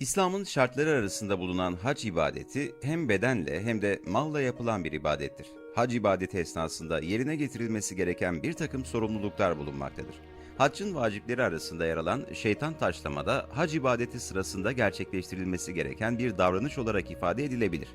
İslam'ın şartları arasında bulunan hac ibadeti hem bedenle hem de malla yapılan bir ibadettir. Hac ibadeti esnasında yerine getirilmesi gereken bir takım sorumluluklar bulunmaktadır. Haccın vacipleri arasında yer alan şeytan taşlama da hac ibadeti sırasında gerçekleştirilmesi gereken bir davranış olarak ifade edilebilir.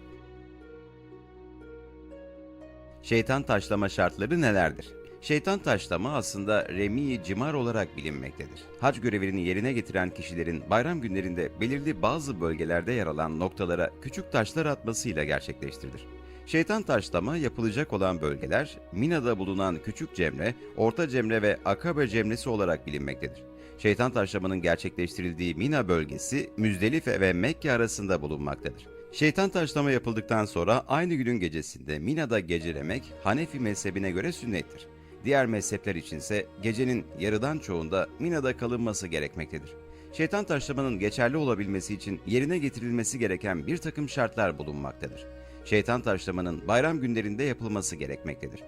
Şeytan taşlama şartları nelerdir? Şeytan taşlama aslında remi cimar olarak bilinmektedir. Hac görevini yerine getiren kişilerin bayram günlerinde belirli bazı bölgelerde yer alan noktalara küçük taşlar atmasıyla gerçekleştirilir. Şeytan taşlama yapılacak olan bölgeler Mina'da bulunan Küçük Cemre, Orta Cemre ve Akabe Cemresi olarak bilinmektedir. Şeytan taşlamanın gerçekleştirildiği Mina bölgesi Müzdelife ve Mekke arasında bulunmaktadır. Şeytan taşlama yapıldıktan sonra aynı günün gecesinde Mina'da gecelemek Hanefi mezhebine göre sünnettir. Diğer mezhepler içinse gecenin yarıdan çoğunda Mina'da kalınması gerekmektedir. Şeytan taşlamanın geçerli olabilmesi için yerine getirilmesi gereken bir takım şartlar bulunmaktadır. Şeytan taşlamanın bayram günlerinde yapılması gerekmektedir.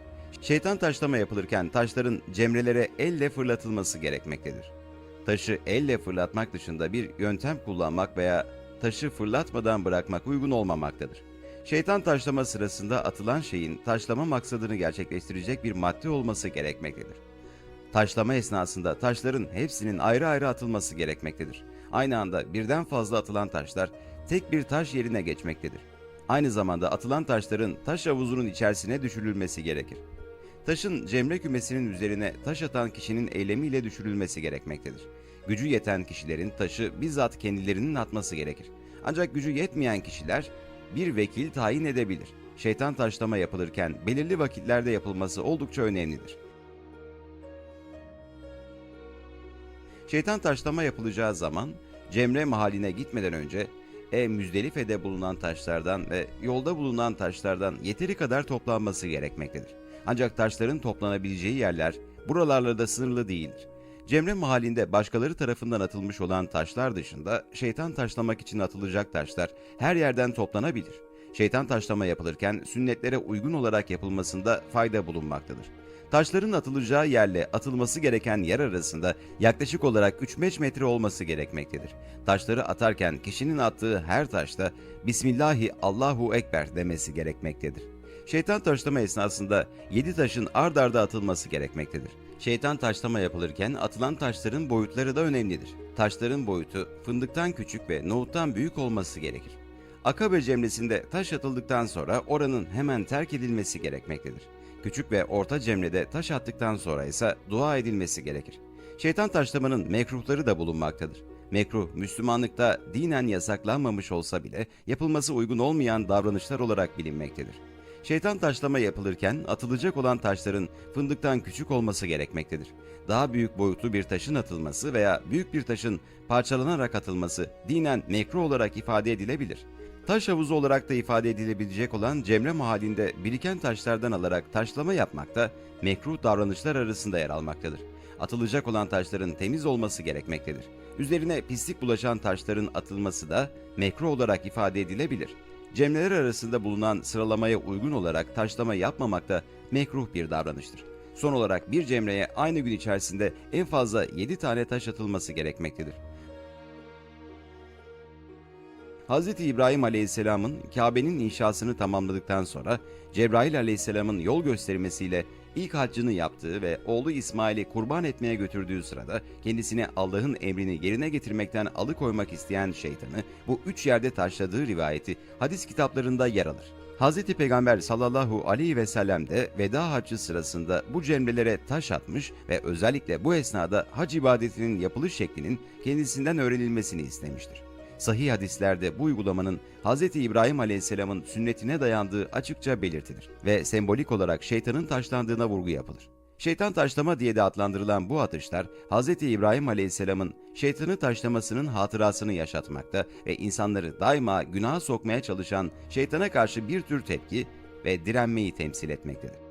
Şeytan taşlama yapılırken taşların cemrelere elle fırlatılması gerekmektedir. Taşı elle fırlatmak dışında bir yöntem kullanmak veya taşı fırlatmadan bırakmak uygun olmamaktadır. Şeytan taşlama sırasında atılan şeyin taşlama maksadını gerçekleştirecek bir madde olması gerekmektedir. Taşlama esnasında taşların hepsinin ayrı ayrı atılması gerekmektedir. Aynı anda birden fazla atılan taşlar tek bir taş yerine geçmektedir. Aynı zamanda atılan taşların taş havuzunun içerisine düşürülmesi gerekir. Taşın cemre kümesinin üzerine taş atan kişinin eylemiyle düşürülmesi gerekmektedir. Gücü yeten kişilerin taşı bizzat kendilerinin atması gerekir. Ancak gücü yetmeyen kişiler bir vekil tayin edebilir. Şeytan taşlama yapılırken belirli vakitlerde yapılması oldukça önemlidir. Şeytan taşlama yapılacağı zaman Cemre mahaline gitmeden önce e Müzdelife'de bulunan taşlardan ve yolda bulunan taşlardan yeteri kadar toplanması gerekmektedir. Ancak taşların toplanabileceği yerler buralarla da sınırlı değildir. Cemre mahallinde başkaları tarafından atılmış olan taşlar dışında şeytan taşlamak için atılacak taşlar her yerden toplanabilir. Şeytan taşlama yapılırken sünnetlere uygun olarak yapılmasında fayda bulunmaktadır. Taşların atılacağı yerle atılması gereken yer arasında yaklaşık olarak 3-5 metre olması gerekmektedir. Taşları atarken kişinin attığı her taşta Bismillahi Allahu Ekber demesi gerekmektedir. Şeytan taşlama esnasında 7 taşın ard arda atılması gerekmektedir. Şeytan taşlama yapılırken atılan taşların boyutları da önemlidir. Taşların boyutu fındıktan küçük ve nohuttan büyük olması gerekir. Akabe cemresinde taş atıldıktan sonra oranın hemen terk edilmesi gerekmektedir. Küçük ve orta cemrede taş attıktan sonra ise dua edilmesi gerekir. Şeytan taşlamanın mekruhları da bulunmaktadır. Mekruh, Müslümanlıkta dinen yasaklanmamış olsa bile yapılması uygun olmayan davranışlar olarak bilinmektedir. Şeytan taşlama yapılırken atılacak olan taşların fındıktan küçük olması gerekmektedir. Daha büyük boyutlu bir taşın atılması veya büyük bir taşın parçalanarak atılması dinen mekruh olarak ifade edilebilir. Taş havuzu olarak da ifade edilebilecek olan cemre mahallinde biriken taşlardan alarak taşlama yapmak da mekruh davranışlar arasında yer almaktadır. Atılacak olan taşların temiz olması gerekmektedir. Üzerine pislik bulaşan taşların atılması da mekruh olarak ifade edilebilir. Cemreler arasında bulunan sıralamaya uygun olarak taşlama yapmamak da mekruh bir davranıştır. Son olarak bir cemreye aynı gün içerisinde en fazla 7 tane taş atılması gerekmektedir. Hz. İbrahim Aleyhisselam'ın Kabe'nin inşasını tamamladıktan sonra Cebrail Aleyhisselam'ın yol göstermesiyle ilk haccını yaptığı ve oğlu İsmail'i kurban etmeye götürdüğü sırada kendisine Allah'ın emrini yerine getirmekten alıkoymak isteyen şeytanı bu üç yerde taşladığı rivayeti hadis kitaplarında yer alır. Hz. Peygamber sallallahu aleyhi ve sellem de veda haccı sırasında bu cemrelere taş atmış ve özellikle bu esnada hac ibadetinin yapılış şeklinin kendisinden öğrenilmesini istemiştir. Sahih hadislerde bu uygulamanın Hz. İbrahim Aleyhisselam'ın sünnetine dayandığı açıkça belirtilir ve sembolik olarak şeytanın taşlandığına vurgu yapılır. Şeytan taşlama diye de adlandırılan bu atışlar Hz. İbrahim Aleyhisselam'ın şeytanı taşlamasının hatırasını yaşatmakta ve insanları daima günaha sokmaya çalışan şeytana karşı bir tür tepki ve direnmeyi temsil etmektedir.